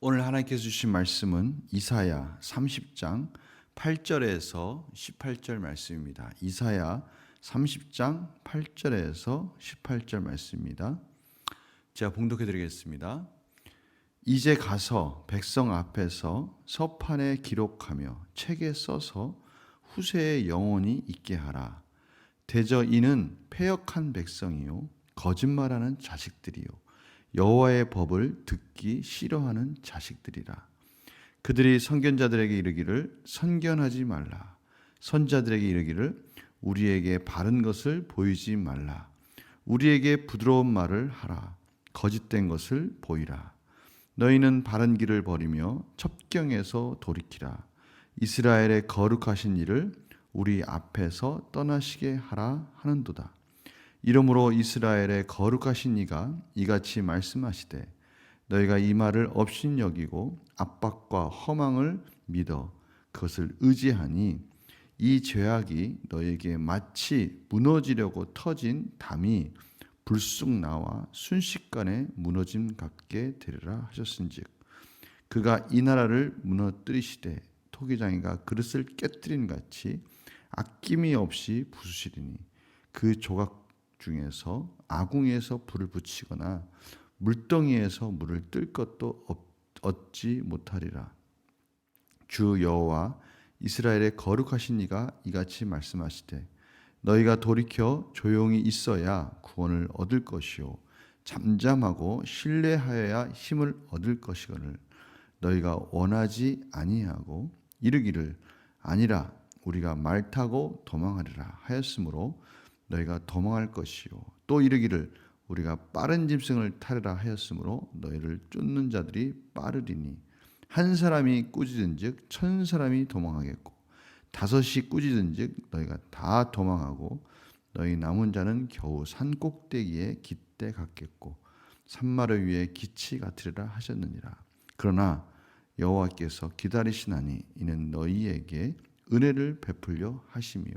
오늘 하나님께서 주신 말씀은 이사야 30장 8절에서 18절 말씀입니다. 이사야 30장 8절에서 18절 말씀입니다. 제가 봉독해 드리겠습니다. 이제 가서 백성 앞에서 서판에 기록하며 책에 써서 후세에 영원히 있게 하라. 대저 이는 패역한 백성이요 거짓말하는 자식들이요 여호와의 법을 듣기 싫어하는 자식들이라. 그들이 선견자들에게 이르기를 선견하지 말라. 선자들에게 이르기를 우리에게 바른 것을 보이지 말라. 우리에게 부드러운 말을 하라. 거짓된 것을 보이라. 너희는 바른 길을 버리며 첩경에서 돌이키라. 이스라엘의 거룩하신 일을 우리 앞에서 떠나시게 하라 하는도다. 이러므로 이스라엘의 거룩하신 이가 이같이 말씀하시되 너희가 이 말을 없인 여기고 압박과 허망을 믿어 그것을 의지하니 이 죄악이 너에게 마치 무너지려고 터진 담이 불쑥 나와 순식간에 무너짐 같게 되리라 하셨은즉 그가 이 나라를 무너뜨리시되 토기장이가 그릇을 깨뜨린 같이 아낌이 없이 부수시리니 그 조각 중에서 아궁이에서 불을 붙이거나 물덩이에서 물을 뜰 것도 얻지 못하리라. 주 여호와 이스라엘의 거룩하신 이가 이같이 말씀하시되 너희가 돌이켜 조용히 있어야 구원을 얻을 것이요 잠잠하고 신뢰하여야 힘을 얻을 것이거늘 너희가 원하지 아니하고 이르기를 아니라 우리가 말 타고 도망하리라 하였으므로 너희가 도망할 것이요. 또 이르기를 우리가 빠른 짐승을 타리라 하였으므로 너희를 쫓는 자들이 빠르리니 한 사람이 꾸짖은즉 천 사람이 도망하겠고 다섯이 꾸짖은즉 너희가 다 도망하고 너희 남은 자는 겨우 산 꼭대기에 깃대 같겠고 산마루 위에 기치 같으리라 하셨느니라. 그러나 여호와께서 기다리시나니 이는 너희에게 은혜를 베풀려 하심이요.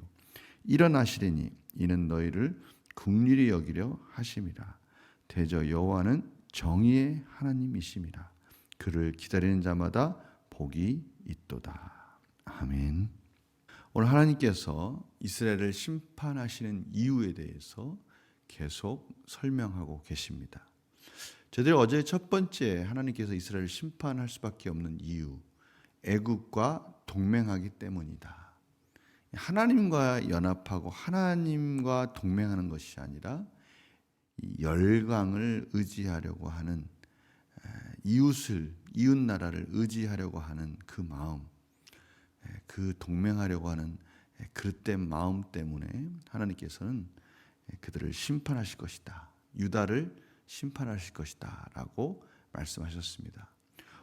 일어나시리니 이는 너희를 국률이 여기려 하심이라 대저 여호와는 정의의 하나님이심이라 그를 기다리는 자마다 복이 있도다 아멘. 오늘 하나님께서 이스라엘을 심판하시는 이유에 대해서 계속 설명하고 계십니다. 저들이 어제 첫 번째 하나님께서 이스라엘을 심판할 수밖에 없는 이유 애국과 동맹하기 때문이다. 하나님과 연합하고 하나님과 동맹하는 것이 아니라 열강을 의지하려고 하는 이웃을 이웃 나라를 의지하려고 하는 그 마음, 그 동맹하려고 하는 그릇된 마음 때문에 하나님께서는 그들을 심판하실 것이다. 유다를 심판하실 것이다라고 말씀하셨습니다.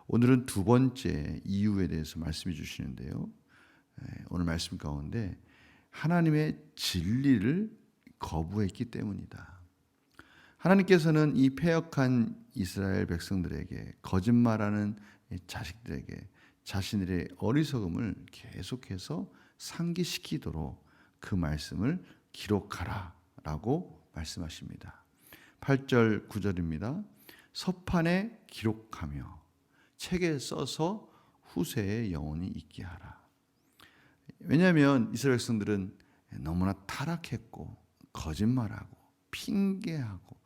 오늘은 두 번째 이유에 대해서 말씀해 주시는데요. 오늘 말씀 가운데 하나님의 진리를 거부했기 때문이다. 하나님께서는 이 패역한 이스라엘 백성들에게 거짓말하는 자식들에게 자신들의 어리석음을 계속해서 상기시키도록 그 말씀을 기록하라라고 말씀하십니다. 8절 9절입니다. 서판에 기록하며 책에 써서 후세에 영원히 있게 하라. 왜냐하면 이스라엘 백성들은 너무나 타락했고 거짓말하고 핑계하고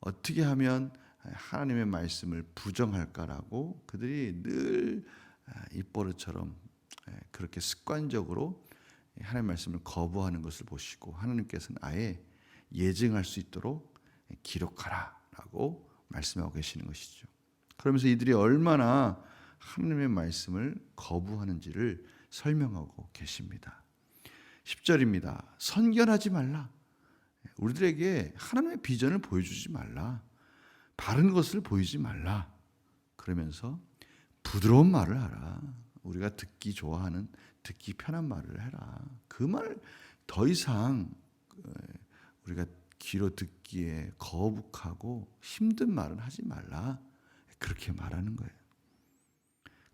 어떻게 하면 하나님의 말씀을 부정할까라고 그들이 늘 입버릇처럼 그렇게 습관적으로 하나님의 말씀을 거부하는 것을 보시고 하나님께서는 아예 예증할 수 있도록 기록하라라고 말씀하고 계시는 것이죠. 그러면서 이들이 얼마나 하나님의 말씀을 거부하는지를 설명하고 계십니다. 10절입니다. 선견하지 말라. 우리들에게 하나님의 비전을 보여주지 말라. 바른 것을 보이지 말라. 그러면서 부드러운 말을 하라. 우리가 듣기 좋아하는 듣기 편한 말을 해라. 그 말 더 이상 우리가 귀로 듣기에 거북하고 힘든 말은 하지 말라. 그렇게 말하는 거예요.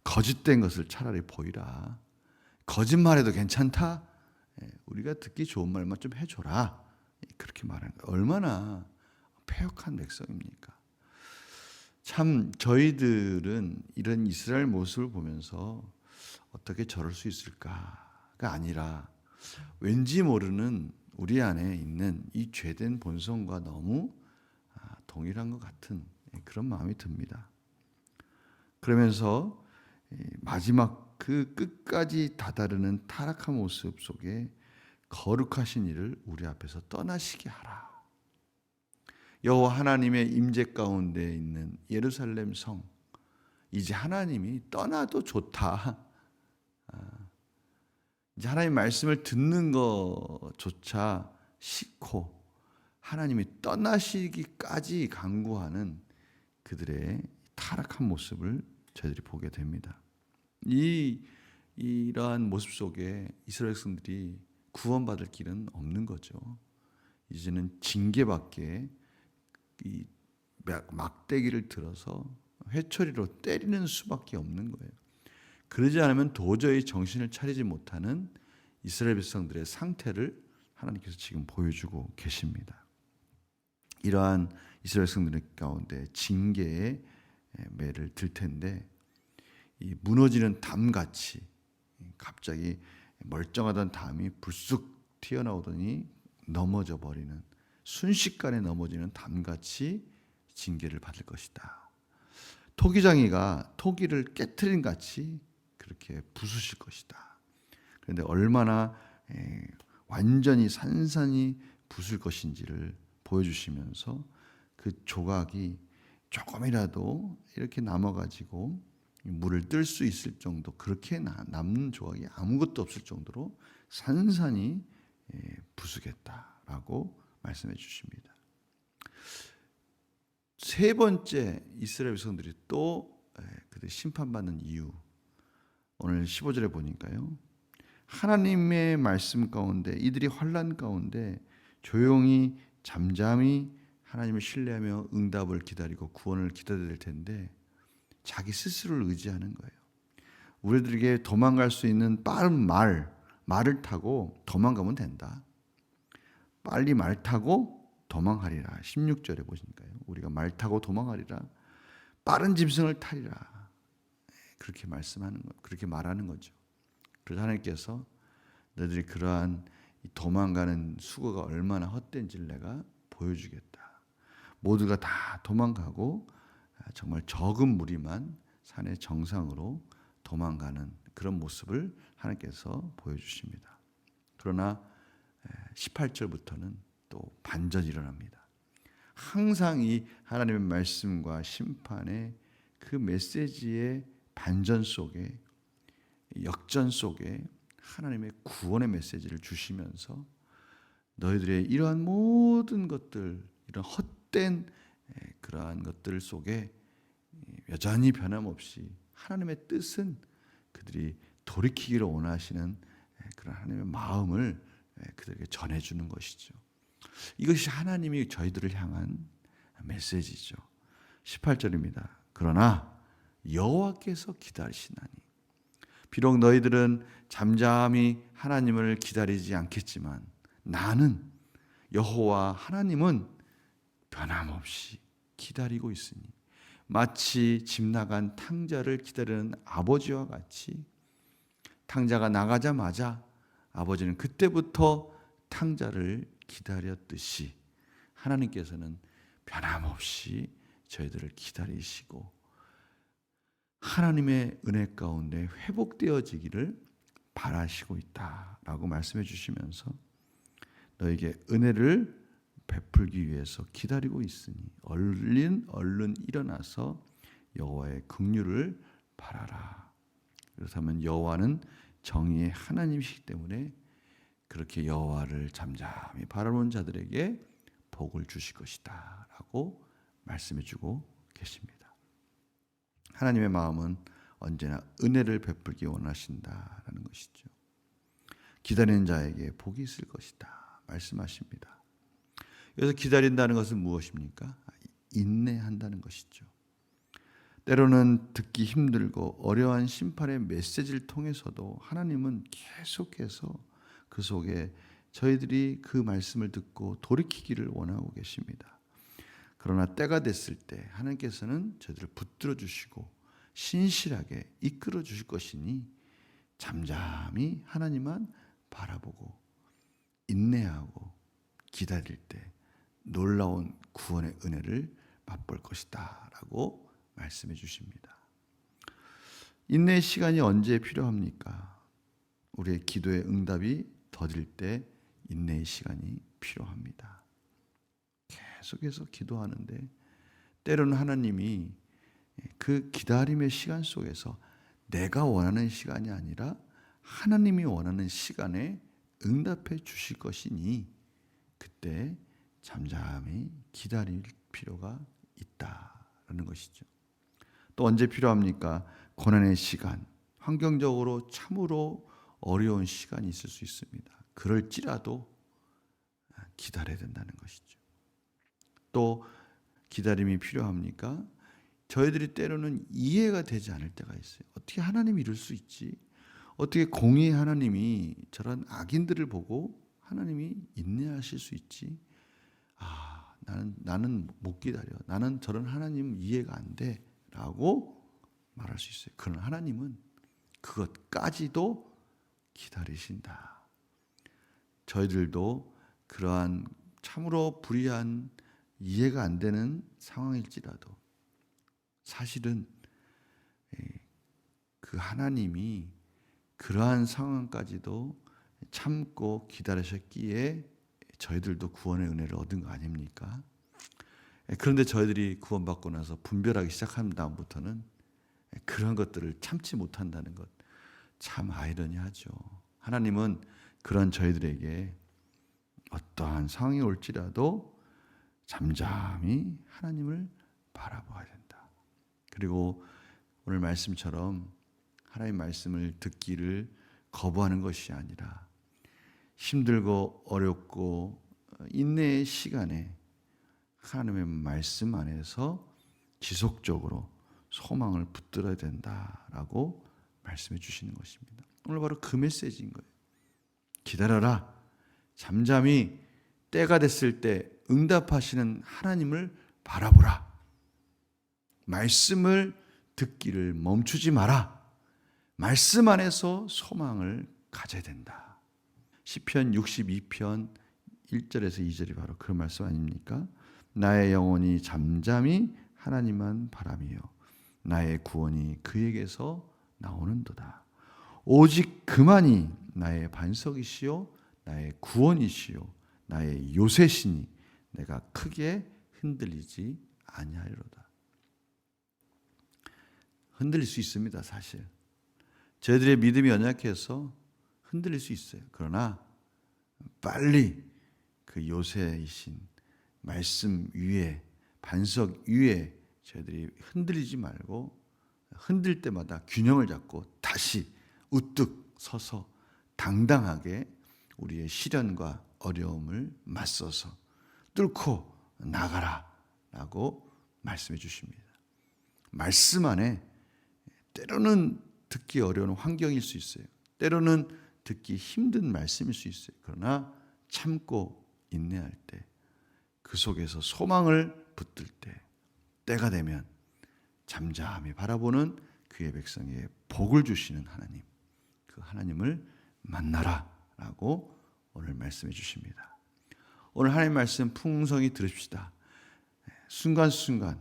거짓된 것을 차라리 보이라. 거짓말해도 괜찮다. 예, 우리가 듣기 좋은 말만 좀 해줘라. 그렇게 말하는 거예요. 얼마나 폐역한 백성입니까? 참 저희들은 이런 이스라엘 모습을 보면서 어떻게 저럴 수 있을까가 아니라 왠지 모르는 우리 안에 있는 이 죄된 본성과 너무 아, 동일한 것 같은 그런 마음이 듭니다. 그러면서 이 마지막 그 끝까지 다다르는 타락한 모습 속에 거룩하신 이를 우리 앞에서 떠나시게 하라. 여호와 하나님의 임재 가운데 있는 예루살렘 성 이제 하나님이 떠나도 좋다. 아, 이제 하나님 말씀을 듣는 것조차 싫고 하나님이 떠나시기까지 강구하는 그들의 타락한 모습을 저희들이 보게 됩니다. 이 이러한 모습 속에 이스라엘 백성들이 구원받을 길은 없는 거죠. 이제는 징계밖에 이 막- 막대기를 들어서 회초리로 때리는 수밖에 없는 거예요. 그러지 않으면 도저히 정신을 차리지 못하는 이스라엘 백성들의 상태를 하나님께서 지금 보여주고 계십니다. 이러한 이스라엘 백성들 가운데 징계의 매를 들 텐데 이 무너지는 담 같이 갑자기 멀쩡하던 담이 불쑥 튀어나오더니 넘어져 버리는 순식간에 넘어지는 담같이 징계를 받을 것이다. 토기장이가 토기를 깨트린 같이 그렇게 부수실 것이다. 그런데 얼마나 에, 완전히 산산이 부술 것인지를 보여주시면서 그 조각이 조금이라도 이렇게 남아가지고 물을 뜰 수 있을 정도 그렇게 나- 남는 조각이 아무것도 없을 정도로 산산이 에, 부수겠다라고 말씀해 주십니다. 세 번째 이스라엘 백성들이 또 에, 그들 심판받는 이유 오늘 15절에 보니까요. 하나님의 말씀 가운데 이들이 환란 가운데 조용히 잠잠히 하나님을 신뢰하며 응답을 기다리고 구원을 기다려야 될 텐데 자기 스스로를 의지하는 거예요. 우리들에게 도망갈 수 있는 빠른 말, 말을 타고 도망가면 된다. 빨리 말 타고 도망하리라. 16절에 보시니까요. 우리가 말 타고 도망하리라. 빠른 짐승을 타리라. 그렇게 말씀하는 거, 그렇게 말하는 거죠. 그래서 하나님께서 너희들이 그러한 이 도망가는 수고가 얼마나 헛된지를 내가 보여주겠다. 모두가 다 도망가고 아, 정말 적은 무리만 산의 정상으로 도망가는 그런 모습을 하나님께서 보여주십니다. 그러나 18절부터는 또 반전이 일어납니다. 항상 이 하나님의 말씀과 심판의 그 메시지의 반전 속에 역전 속에 하나님의 구원의 메시지를 주시면서 너희들의 이러한 모든 것들 이런 헛된 에, 그러한 것들 속에 여전히 변함없이 하나님의 뜻은 그들이 돌이키기를 원하시는 에, 그런 하나님의 마음을 에, 그들에게 전해주는 것이죠. 이것이 하나님이 저희들을 향한 메시지죠. 18절입니다. 그러나 여호와께서 기다리시나니 비록 너희들은 잠잠히 하나님을 기다리지 않겠지만 나는 여호와 하나님은 변함없이 기다리고 있으니 마치 집 나간 탕자를 기다리는 아버지와 같이 탕자가 나가자마자 아버지는 그때부터 탕자를 기다렸듯이 하나님께서는 변함없이 저희들을 기다리시고 하나님의 은혜 가운데 회복되어지기를 바라시고 있다라고 말씀해 주시면서 너에게 은혜를 베풀기 위해서 기다리고 있으니 얼른 얼른 일어나서 여호와의 긍휼을 바라라. 그렇다면 여호와는 정의의 하나님이시기 때문에 그렇게 여호와를 잠잠히 바라보는 자들에게 복을 주실 것이다라고 말씀해 주고 계십니다. 하나님의 마음은 언제나 은혜를 베풀기 원하신다라는 것이죠. 기다리는 자에게 복이 있을 것이다 말씀하십니다. 여기서 기다린다는 것은 무엇입니까? 인내한다는 것이죠. 때로는 듣기 힘들고 어려운 심판의 메시지를 통해서도 하나님은 계속해서 그 속에 저희들이 그 말씀을 듣고 돌이키기를 원하고 계십니다. 그러나 때가 됐을 때 하나님께서는 저희들을 붙들어 주시고 신실하게 이끌어 주실 것이니 잠잠히 하나님만 바라보고 인내하고 기다릴 때 놀라운 구원의 은혜를 맛볼 것이다 라고 말씀해 주십니다. 인내의 시간이 언제 필요합니까? 우리의 기도의 응답이 더딜 때 인내의 시간이 필요합니다. 계속해서 기도하는데 때로는 하나님이 그 기다림의 시간 속에서 내가 원하는 시간이 아니라 하나님이 원하는 시간에 응답해 주실 것이니 그때 잠잠히 기다릴 필요가 있다라는 것이죠. 또 언제 필요합니까? 고난의 시간, 환경적으로 참으로 어려운 시간이 있을 수 있습니다. 그럴지라도 기다려야 된다는 것이죠. 또 기다림이 필요합니까? 저희들이 때로는 이해가 되지 않을 때가 있어요. 어떻게 하나님이 이럴 수 있지? 어떻게 공의 하나님이 저런 악인들을 보고 하나님이 인내하실 수 있지? 아, 나는 나는 못 기다려. 나는 저런 하나님 이해가 안 돼라고 말할 수 있어요. 그러나 하나님은 그것까지도 기다리신다. 저희들도 그러한 참으로 불의한 이해가 안 되는 상황일지라도 사실은 그 하나님이 그러한 상황까지도 참고 기다리셨기에 저희들도 구원의 은혜를 얻은 거 아닙니까? 그런데 저희들이 구원받고 나서 분별하기 시작한 다음부터는 그런 것들을 참지 못한다는 것 참 아이러니하죠. 하나님은 그런 저희들에게 어떠한 상황이 올지라도 잠잠히 하나님을 바라봐야 된다. 그리고 오늘 말씀처럼 하나님 말씀을 듣기를 거부하는 것이 아니라 힘들고 어렵고 인내의 시간에 하나님의 말씀 안에서 지속적으로 소망을 붙들어야 된다라고 말씀해 주시는 것입니다. 오늘 바로 그 메시지인 거예요. 기다려라. 잠잠히 때가 됐을 때 응답하시는 하나님을 바라보라. 말씀을 듣기를 멈추지 마라. 말씀 안에서 소망을 가져야 된다. 시편 62편 1절에서 2절이 바로 그 말씀 아닙니까? 나의 영혼이 잠잠히 하나님만 바라며 나의 구원이 그에게서 나오는도다. 오직 그만이 나의 반석이시요 나의 구원이시요 나의 요새시니 내가 크게 흔들리지 아니하리로다. 흔들릴 수 있습니다, 사실. 저희들의 믿음이 연약해서 흔들릴 수 있어요. 그러나 빨리 그 요새이신 말씀 위에 반석 위에 저희들이 흔들리지 말고 흔들 때마다 균형을 잡고 다시 우뚝 서서 당당하게 우리의 시련과 어려움을 맞서서 뚫고 나가라 라고 말씀해 주십니다. 말씀 안에 때로는 듣기 어려운 환경일 수 있어요. 때로는 듣기 힘든 말씀일 수 있어요. 그러나 참고 인내할 때 그 속에서 소망을 붙들 때 때가 되면 잠잠히 바라보는 그의 백성에게 복을 주시는 하나님, 그 하나님을 만나라라고 오늘 말씀해 주십니다. 오늘 하나님 말씀 풍성히 들읍시다. 순간순간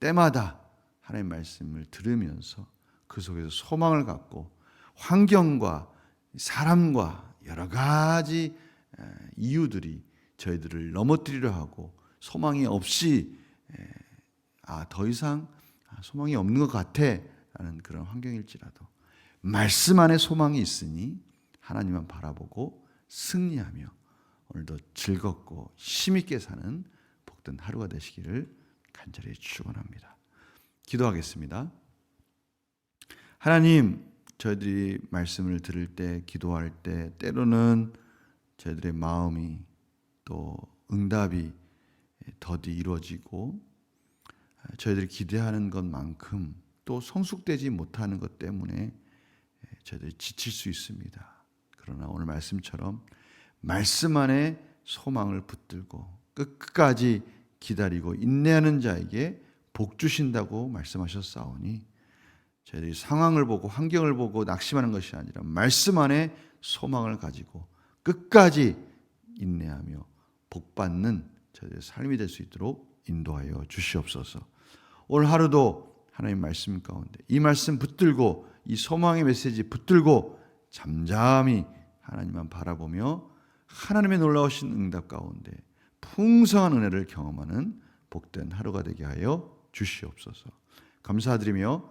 때마다 하나님 말씀을 들으면서 그 속에서 소망을 갖고 환경과 사람과 여러 가지 이유들이 저희들을 넘어뜨리려 하고 소망이 없이 아 더 이상 소망이 없는 것 같아라는 그런 환경일지라도 말씀 안에 소망이 있으니 하나님만 바라보고 승리하며 오늘도 즐겁고 힘 있게 사는 복된 하루가 되시기를 간절히 축원합니다. 기도하겠습니다. 하나님, 저희들이 말씀을 들을 때, 기도할 때, 때로는 저희들의 마음이 또 응답이 더디 이루어지고 저희들이 기대하는 것만큼 또 성숙되지 못하는 것 때문에 저희들이 지칠 수 있습니다. 그러나 오늘 말씀처럼 말씀 안에 소망을 붙들고 끝까지 기다리고 인내하는 자에게 복 주신다고 말씀하셨사오니 저희들이 상황을 보고 환경을 보고 낙심하는 것이 아니라 말씀 안에 소망을 가지고 끝까지 인내하며 복 받는 저희들의 삶이 될 수 있도록 인도하여 주시옵소서. 오늘 하루도 하나님 말씀 가운데 이 말씀 붙들고 이 소망의 메시지 붙들고 잠잠히 하나님만 바라보며 하나님의 놀라우신 응답 가운데 풍성한 은혜를 경험하는 복된 하루가 되게 하여 주시옵소서. 감사드리며